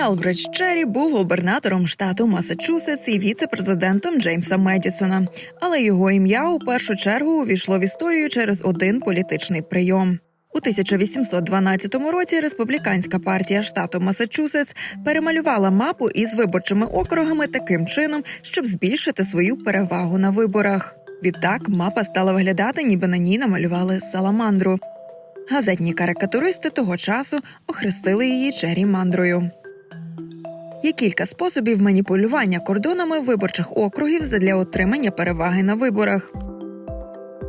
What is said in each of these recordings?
Елбридж Черрі був губернатором штату Масачусетс і віце-президентом Джеймса Медісона, але його ім'я у першу чергу увійшло в історію через один політичний прийом. У 1812 році республіканська партія штату Масачусетс перемалювала мапу із виборчими округами таким чином, щоб збільшити свою перевагу на виборах. Відтак мапа стала виглядати, ніби на ній намалювали саламандру. Газетні карикатуристи того часу охрестили її Джері Мандрою. Є кілька способів маніпулювання кордонами виборчих округів задля отримання переваги на виборах.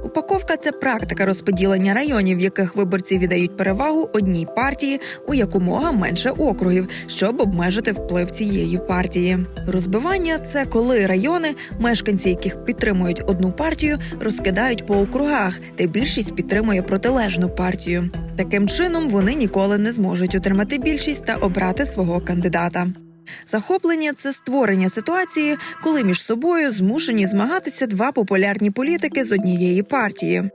Упаковка це практика розподілення районів, в яких виборці віддають перевагу одній партії у якомога менше округів, щоб обмежити вплив цієї партії. Розбивання це коли райони, мешканці яких підтримують одну партію, розкидають по округах, де більшість підтримує протилежну партію. Таким чином вони ніколи не зможуть отримати більшість та обрати свого кандидата. Захоплення це створення ситуації, коли між собою змушені змагатися два популярні політики з однієї партії.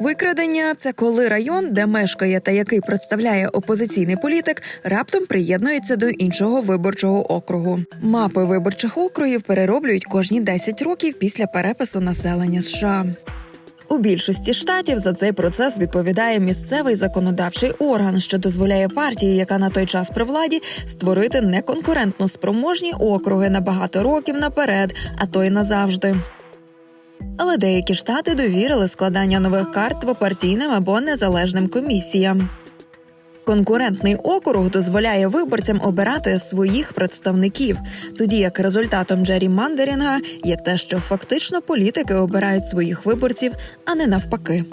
Викрадення це коли район, де мешкає та який представляє опозиційний політик, раптом приєднується до іншого виборчого округу. Мапи виборчих округів перероблюють кожні 10 років після перепису населення США. У більшості штатів за цей процес відповідає місцевий законодавчий орган, що дозволяє партії, яка на той час при владі, створити неконкурентно спроможні округи на багато років наперед, а то й назавжди. Але деякі штати довірили складання нових карт двопартійним або незалежним комісіям. Конкурентний округ дозволяє виборцям обирати своїх представників, тоді як результатом Джері Мандерінга є те, що фактично політики обирають своїх виборців, а не навпаки.